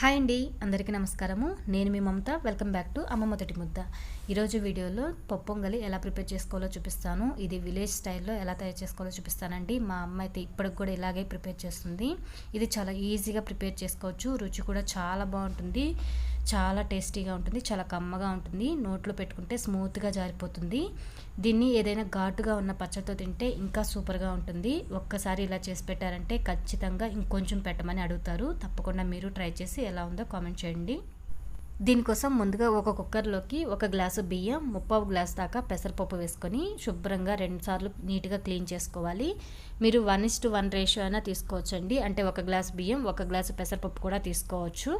Hi అండి అందరికీ నమస్కారము. నేను మీ మమత వెల్కమ్ బ్యాక్ టు అమ్మ మొదటి ముద్ద. ఈరోజు వీడియోలో పప్పొంగలి ఎలా ప్రిపేర్ చేసుకోవాలో చూపిస్తాను. ఇది విలేజ్ స్టైల్లో ఎలా తయారు చేసుకోవాలో చూపిస్తానండి. మా అమ్మ అయితే ఇప్పటికి కూడా ఇలాగే ప్రిపేర్ చేస్తుంది. ఇది చాలా ఈజీగా ప్రిపేర్ చేసుకోవచ్చు. రుచి కూడా చాలా బాగుంటుంది. చాలా టేస్టీగా ఉంటుంది చాలా కమ్మగా ఉంటుంది. నోట్లో పెట్టుకుంటే స్మూత్గా జారిపోతుంది. దీన్ని ఏదైనా ఘాటుగా ఉన్న పచ్చడితో తింటే ఇంకా సూపర్గా ఉంటుంది. ఒక్కసారి ఇలా చేసి పెట్టారంటే ఖచ్చితంగా ఇంకొంచెం పెట్టమని అడుగుతారు. తప్పకుండా మీరు ట్రై చేసి ఎలా ఉందో కామెంట్ చేయండి. దీనికోసం ముందుగా ఒక కుక్కర్లోకి ఒక గ్లాసు బియ్యం ముప్పావు గ్లాస్ దాకా పెసరపప్పు వేసుకొని శుభ్రంగా రెండుసార్లు నీట్గా క్లీన్ చేసుకోవాలి. మీరు one is to one ratio అయినా తీసుకోవచ్చండి. అంటే ఒక గ్లాస్ బియ్యం ఒక గ్లాసు పెసరపప్పు కూడా తీసుకోవచ్చు.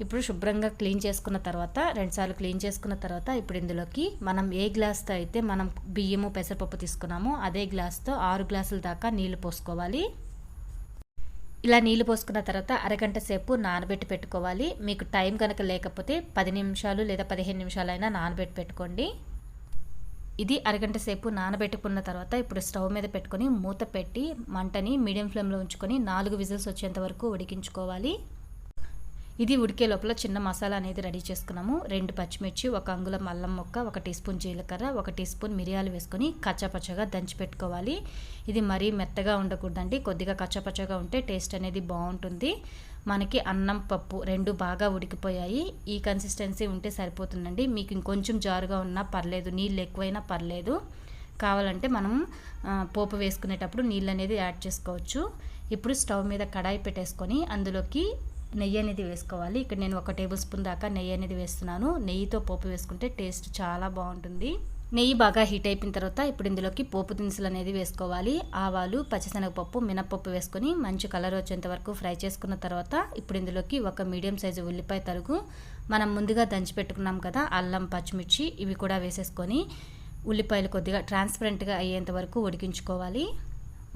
ఇప్పుడు శుభ్రంగా క్లీన్ చేసుకున్న తర్వాత రెండుసార్లు క్లీన్ చేసుకున్న తర్వాత ఇప్పుడు ఇందులోకి మనం ఏ గ్లాస్తో అయితే మనం బియ్యము పెసరపప్పు తీసుకున్నామో అదే గ్లాస్తో ఆరు గ్లాసుల దాకా నీళ్ళు పోసుకోవాలి. ఇలా నీళ్ళు పోసుకున్న తర్వాత అరగంట సేపు నానబెట్టి పెట్టుకోవాలి. మీకు టైం కనుక లేకపోతే పది నిమిషాలు లేదా పదిహేను నిమిషాలైనా నానబెట్టి పెట్టుకోండి. ఇది అరగంట సేపు నానబెట్టుకున్న తర్వాత ఇప్పుడు స్టవ్ మీద పెట్టుకొని మూత పెట్టి మంటని మీడియం ఫ్లేమ్లో ఉంచుకొని నాలుగు విజిల్స్ వచ్చేంత వరకు ఉడికించుకోవాలి. ఇది ఉడికే లోపల చిన్న మసాలా అనేది రెడీ చేసుకున్నాము. రెండు పచ్చిమిర్చి ఒక అంగుళం అల్లం మొక్క ఒక టీ స్పూన్ జీలకర్ర ఒక టీ స్పూన్ మిరియాలు వేసుకొని కచ్చపచ్చగా దంచి పెట్టుకోవాలి. ఇది మరీ మెత్తగా ఉండకూడదండి. కొద్దిగా కచ్చాపచ్చగా ఉంటే టేస్ట్ అనేది బాగుంటుంది. మనకి అన్నం పప్పు రెండు బాగా ఉడికిపోయాయి. ఈ కన్సిస్టెన్సీ ఉంటే సరిపోతుందండి. మీకు ఇంకొంచెం జారుగా ఉన్నా పర్లేదు నీళ్ళు ఎక్కువైనా పర్లేదు. కావాలంటే మనం పోపు వేసుకునేటప్పుడు నీళ్ళు అనేది యాడ్ చేసుకోవచ్చు. ఇప్పుడు స్టవ్ మీద కడాయి పెట్టేసుకొని అందులోకి నెయ్యి అనేది వేసుకోవాలి. ఇక్కడ నేను ఒక టేబుల్ స్పూన్ దాకా నెయ్యి అనేది వేస్తున్నాను. నెయ్యితో పోపు వేసుకుంటే టేస్ట్ చాలా బాగుంటుంది. నెయ్యి బాగా హీట్ అయిపోయిన తర్వాత ఇప్పుడు ఇందులోకి పోపు దినుసులు అనేది వేసుకోవాలి. ఆవాలు పచ్చిశనగపప్పు మినప్పప్పు వేసుకొని మంచి కలర్ వచ్చేంత వరకు ఫ్రై చేసుకున్న తర్వాత ఇప్పుడు ఇందులోకి ఒక మీడియం సైజు ఉల్లిపాయ తరుగు. మనం ముందుగా దంచి పెట్టుకున్నాం కదా అల్లం పచ్చిమిర్చి ఇవి కూడా వేసేసుకొని ఉల్లిపాయలు కొద్దిగా ట్రాన్స్పరెంట్గా అయ్యేంత వరకు ఉడికించుకోవాలి.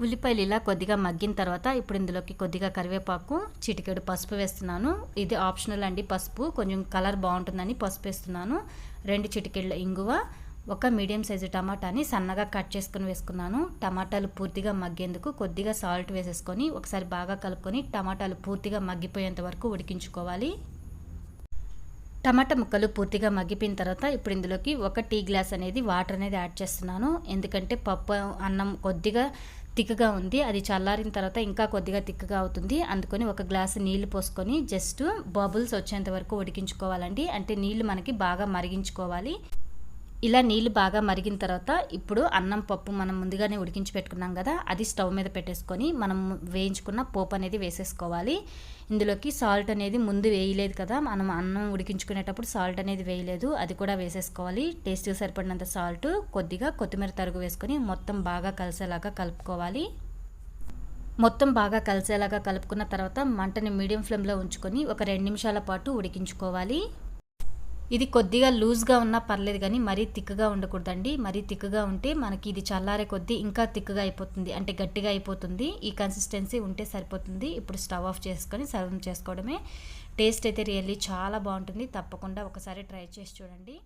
ఉల్లిపాయలు ఇలా కొద్దిగా మగ్గిన తర్వాత ఇప్పుడు ఇందులోకి కొద్దిగా కరివేపాకు చిటికెడు పసుపు వేస్తున్నాను. ఇది ఆప్షనల్ అండి పసుపు. కొంచెం కలర్ బాగుంటుందని పసుపు వేస్తున్నాను. రెండు చిటికెళ్ళ ఇంగువ ఒక మీడియం సైజు టమాటాని సన్నగా కట్ చేసుకుని వేసుకున్నాను. టమాటాలు పూర్తిగా మగ్గేందుకు కొద్దిగా సాల్ట్ వేసేసుకొని ఒకసారి బాగా కలుపుకొని టమాటాలు పూర్తిగా మగ్గిపోయేంత వరకు ఉడికించుకోవాలి. టమాటా ముక్కలు పూర్తిగా మగ్గిపోయిన తర్వాత ఇప్పుడు ఇందులోకి ఒక టీ గ్లాస్ అనేది వాటర్ అనేది యాడ్ చేస్తున్నాను. ఎందుకంటే పప్పు అన్నం కొద్దిగా తిక్కగా ఉంది. అది చల్లారిన తర్వాత ఇంకా కొద్దిగా తిక్కగా అవుతుంది. అందుకని ఒక గ్లాసు నీళ్ళు పోసుకొని జస్ట్ బబుల్స్ వచ్చేంత వరకు ఉడికించుకోవాలండి. అంటే నీళ్ళు మనకి బాగా మరిగించుకోవాలి. ఇలా నీళ్ళు బాగా మరిగిన తర్వాత ఇప్పుడు అన్నం పప్పు మనం ముందుగానే ఉడికించి పెట్టుకున్నాం కదా అది స్టవ్ మీద పెట్టేసుకొని మనం వేయించుకున్న పోపు అనేది వేసేసుకోవాలి. ఇందులోకి సాల్ట్ అనేది ముందు వేయలేదు కదా మనం అన్నం ఉడికించుకునేటప్పుడు సాల్ట్ అనేది వేయలేదు అది కూడా వేసేసుకోవాలి. టేస్ట్ సరిపడినంత సాల్ట్ కొద్దిగా కొత్తిమీర తరుగు వేసుకొని మొత్తం బాగా కలిసేలాగా కలుపుకోవాలి. మొత్తం బాగా కలిసేలాగా కలుపుకున్న తర్వాత మంటని మీడియం ఫ్లేమ్లో ఉంచుకొని ఒక రెండు నిమిషాల పాటు ఉడికించుకోవాలి. ఇది కొద్దిగా లూజ్గా ఉన్నా పర్లేదు కానీ మరీ తిక్కుగా ఉండకూడదండి. మరీ తిక్కుగా ఉంటే మనకి ఇది చల్లారే కొద్దీ ఇంకా తిక్కగా అయిపోతుంది. అంటే గట్టిగా అయిపోతుంది. ఈ కన్సిస్టెన్సీ ఉంటే సరిపోతుంది. ఇప్పుడు స్టవ్ ఆఫ్ చేసుకొని సర్వ్ చేసుకోవడమే. టేస్ట్ అయితే రియల్లీ చాలా బాగుంటుంది. తప్పకుండా ఒకసారి ట్రై చేసి చూడండి.